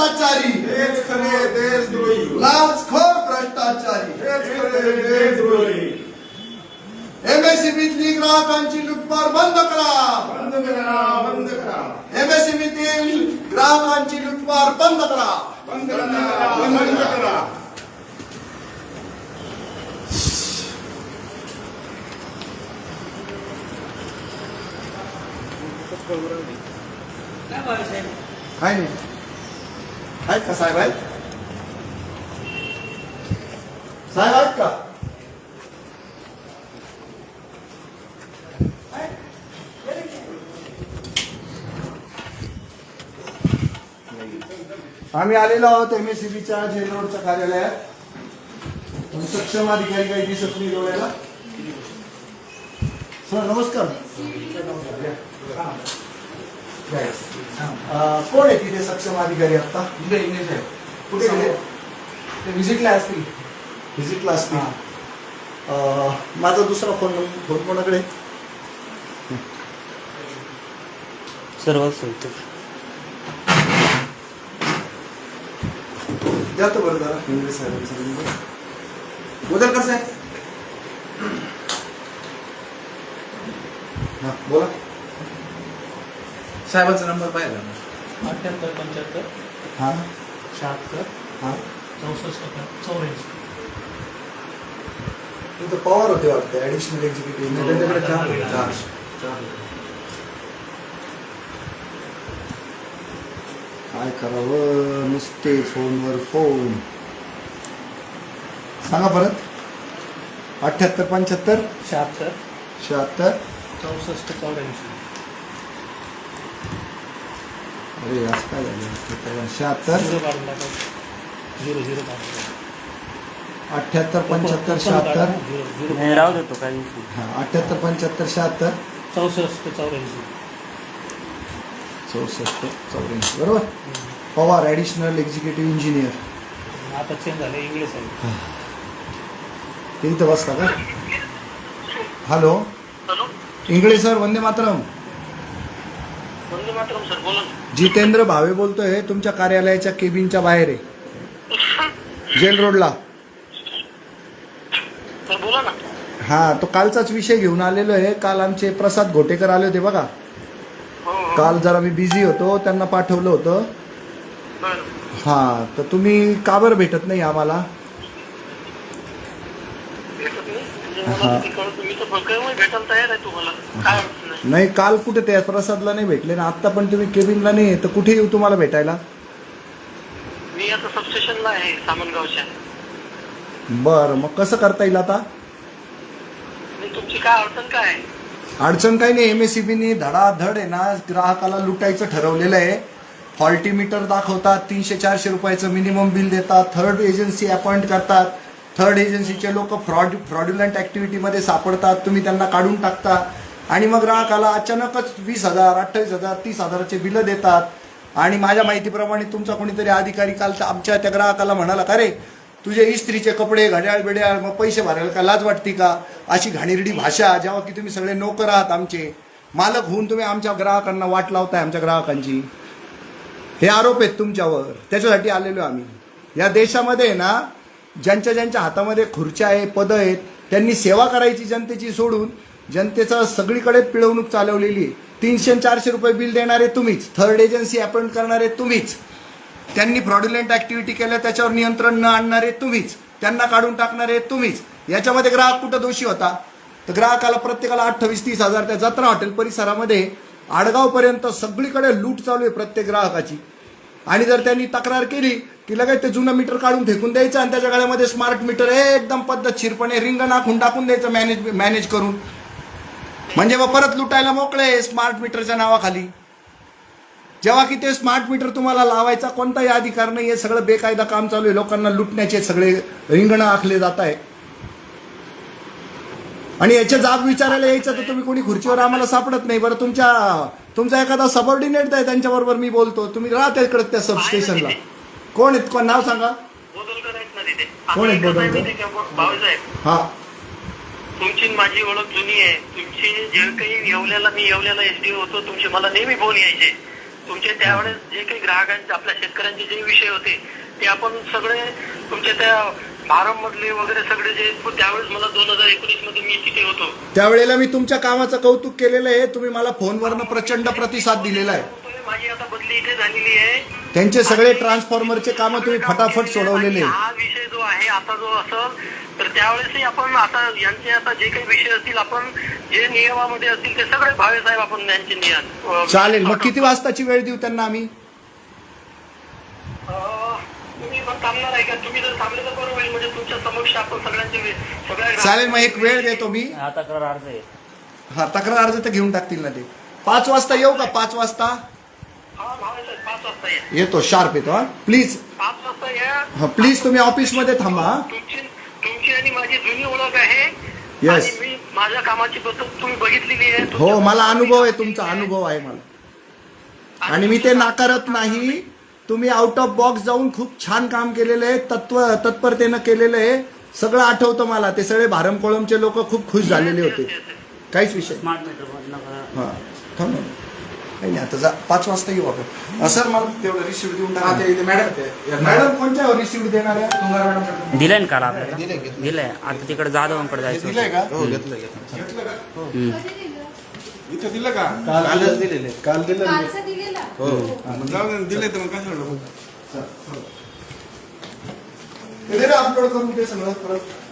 भ्रष्टाचारी। हेच खरे देशद्रोही। लाचखोर भ्रष्टाचारी। एमएससीबीतली ग्राहकांची लुटमार बंद करा। बंद करा बंद करा। एमएससीबीतील ग्राहकांची लुटमार बंद करा। बंद करा बंद करा। काय नाही. आहेत का साहेब आहेत? साहेब आहेत का? आम्ही आलेलो आहोत एम एस सीबीच्या जेल रोडच्या कार्यालयात. सक्षम अधिकारी काही दिसत नाही डोळ्याला. सर नमस्कार. अं, कोण आहे तिथे सक्षम अधिकारी आता? इकडे इंग्लिश आहे कुठे गेले ते व्हिजिटला असतील. व्हिजिटला असते अं, माझा दुसरा फोन नंबर फोन कोणाकडे? सर्व सोयीचं द्या तो बरं जरा. इंग्लिश साहेबांचा नंबर उदर कसं आहे हा बोला. साहेबांचा नंबर पाहिला अठ्ठ्याहत्तर पंच्याहत्तर हा? शहात्तर हा? चौसष्ट चौऱ्याऐंशी. इथं पॉवर होते वाटते ऍडिशनल एक्झिक्युटिव्ह त्यांच्याकडे चार चार. काय करावं? नुसते फोनवर फोन. सांगा परत. अठ्ठ्याहत्तर पंच्याहत्तर शहात्तर शहात्तर चौसष्ट चौऱ्याऐंशी. अरे आज काय झालं? शहात्तर? झिरो काढून झिरो झिरो काढून अठ्ठ्याहत्तर पंच्याहत्तर शहात्तर? झिरो झिरो नाही राहू देतो काही विषय हा अठ्ठ्याहत्तर पंच्याहत्तर शहात्तर? चौसष्ट चौऱ्याऐंशी. चौसष्ट चौऱ्याऐंशी बरोबर? पवार ॲडिशनल एक्झिक्युटिव्ह इंजिनियर आता चेंज झाले इंग्लिश आहे. ते इथं बसता का? Hello Ingale sir Vande Mataram Vande Mataram sir बोला ना. जितेंद्र भावे बोलतोय तुमच्या कार्यालयाच्या केबिनच्या बाहेर आहे. जेल रोडला. हा तो कालचाच विषय घेऊन आलेलो आहे. काल आमचे प्रसाद घोटेकर आले होते बघा. हो हो. काल जरा मी बिझी होतो त्यांना पाठवलं होतं. हा तर तुम्ही का बरं भेटत नाही आम्हाला भेटत नाही. मला ते कळत मी तर बघायला भेटायला तयार आहे तुम्हाला. काय अडचण नाही. नाही काल कुठे त्या प्रसादला नाही भेटले ना आत्ता पण तुम्ही केबिनला नाही तर कुठे येऊ तुम्हाला भेटायला? मी आता सबस्टेशनला आहे सामनगावच्या. बरं मग कसं करता येईल आता? तुमची काय अडचण काय? आहे अडचण काही नाही एम एस सी बीनी धडाधड आहे ना ग्राहकाला लुटायचं ठरवलेलं आहे. फॉल्टी मीटर दाखवतात तीनशे चारशे रुपयाचं मिनिमम बिल देतात थर्ड एजन्सी अपॉइंट करतात. थर्ड एजन्सीचे लोक फ्रॉड फ्रॉड्युलंट ॲक्टिव्हिटीमध्ये सापडतात तुम्ही त्यांना काढून टाकता. आणि मग ग्राहकाला अचानकच वीस हजार अठ्ठावीस हजार तीस हजाराचे बिलं देतात. आणि माझ्या माहितीप्रमाणे तुमचा कोणीतरी अधिकारी काल आमच्या त्या ग्राहकाला म्हणाला का रे तुझे इस्त्रीचे कपडे घड्याळ बिड्याळ मग पैसे भरायला का लाज वाटती का? अशी घाणेरडी भाषा जेव्हा की तुम्ही सगळे नोकर आहात आमचे. मालक होऊन तुम्ही आमच्या ग्राहकांना वाट लावताय आमच्या ग्राहकांची. हे आरोप आहेत तुमच्यावर. त्याच्यासाठी आलेलो आम्ही. या देशामध्ये आहे ना ज्यांच्या ज्यांच्या हातामध्ये खुर्च्या आहे पदं आहेत त्यांनी सेवा करायची जनतेची सोडून जनतेचं सगळीकडे पिळवणूक चालवलेली आहे. तीनशे चारशे रुपये बिल देणारे तुम्हीच थर्ड एजन्सी अपॉइंट करणारे तुम्हीच. त्यांनी फ्रॉड्युलंट ऍक्टिव्हिटी केल्या त्याच्यावर नियंत्रण न आणणारे तुम्हीच. त्यांना काढून टाकणारे तुम्हीच. याच्यामध्ये ग्राहक कुठं दोषी होता? तर ग्राहकाला प्रत्येकाला अठ्ठावीस तीस हजार त्या जत्रा हॉटेल परिसरामध्ये आडगावपर्यंत सगळीकडे लूट चालू आहे प्रत्येक ग्राहकाची. आणि जर त्यांनी तक्रार केली की लगेच ते जुनं मीटर काढून फेकून द्यायचं आणि त्याच्या गळ्यामध्ये स्मार्ट मीटर एकदम पद्धतशीरपणे रिंग नाखून टाकून द्यायचं मॅनेज मॅनेज करून. म्हणजे मग परत लुटायला मोकळे स्मार्ट मीटरच्या नावाखाली. जेव्हा की ते स्मार्ट मीटर तुम्हाला लावायचा कोणताही अधिकार नाही हे सगळं बेकायदा काम चालू आहे लोकांना लुटण्याचे सगळे रिंगणं आखले जात आहे. आणि याच्या जाब विचारायला यायचं तर तुम्ही कोणी खुर्चीवर आम्हाला सापडत नाही. बरं तुमच्या तुमचा एखादा सबऑर्डिनेट आहे त्यांच्याबरोबर मी बोलतो. तुम्ही राहत इकडे त्या सबस्टेशनला कोण आहेत? कोण? नाव सांगा. कोण आहेत बोदलकर? हा. तुमची माझी ओळख जुनी आहे. तुमची जे काही येवल्याला मी येवल्याला एसडी होतो तुमचे मला नेहमी फोन यायचे. तुमचे त्यावेळेस जे काही ग्राहकांचे आपल्या शेतकऱ्यांचे जे विषय होते ते आपण सगळे तुमच्या त्या भारम मधले वगैरे सगळे जे त्यावेळेस मला दोन हजार एकोणीसमध्ये मी तिथे होतो. त्यावेळेला मी तुमच्या कामाचं कौतुक केलेलं आहे. तुम्ही मला फोनवरनं प्रचंड प्रतिसाद दिलेला आहे. माझी आता बदली इथे झालेली आहे. त्यांचे सगळे ट्रान्सफॉर्मरचे कामं तुम्ही फटाफट सोडवलेले आहे. हा विषय जो आहे आता जो असेल तर त्यावेळेसही आपण आता यांचे आता जे काही विषय असतील आपण जे नियमामध्ये असतील ते सगळे भावे साहेब आपण त्यांचे नियम चालेल. मग किती वाजताची वेळ देऊ त्यांना आम्ही? तुम्ही पण थांबणार आहे का? तुम्ही जर थांबले तर बरं होईल. म्हणजे तुमच्या समक्ष आपण सगळ्यांचे वे- सगळ्या ग्राहक- चालेल मग एक वेळ देतो मी. हा तक्रार अर्ज आहे. हा तक्रार अर्ज तर घेऊन टाकतील ना ते. पाच वाजता येऊ का? पाच वाजता? हा भावे साहेब पाच वाजता या येतो शार्प येतो हा. प्लीज पाच वाजता या. हा प्लीज तुम्ही ऑफिसमध्ये थांबा हा. तुमची तुमची आणि माझी जुनी ओळख आहे. Yes. आणि मी माझ्या कामाची पद्धत तुम्ही बघितलेली आहे. हो तुमच्या- मला अनुभव आहे तुमचा अनुभव आहे मला. आणि मी ते नाकारत नाही. तुम्ही आउट ऑफ बॉक्स जाऊन खूप छान काम केलेलं आहे तत्व तत्परतेनं केलेलं आहे. सगळं आठवतं मला. ते सगळे भारम कोळमचे लोक खूप खुश झालेले होते. काहीच विषय हा. थांब. काही नाही आता जा. पाच वाजता येऊ आपण. हा, सर मला तेवढं रिसिव्ह देऊन टाका. ते मॅडम ते मॅडम कोणत्या रिसिव्ह देणार आहे? तुंगार मॅडम दिलंय ना काल आपल्याला? दिलंय, आता तिकडे जाधवांकडे जायचं दिलंय. का? हो घेतलं घेतलं घेतलं का. इथं दिलं का? कालच दिलेले. काल दिलं दिले तर मग कशाला? ते दे रे अपलोड करून ते सगळं परत.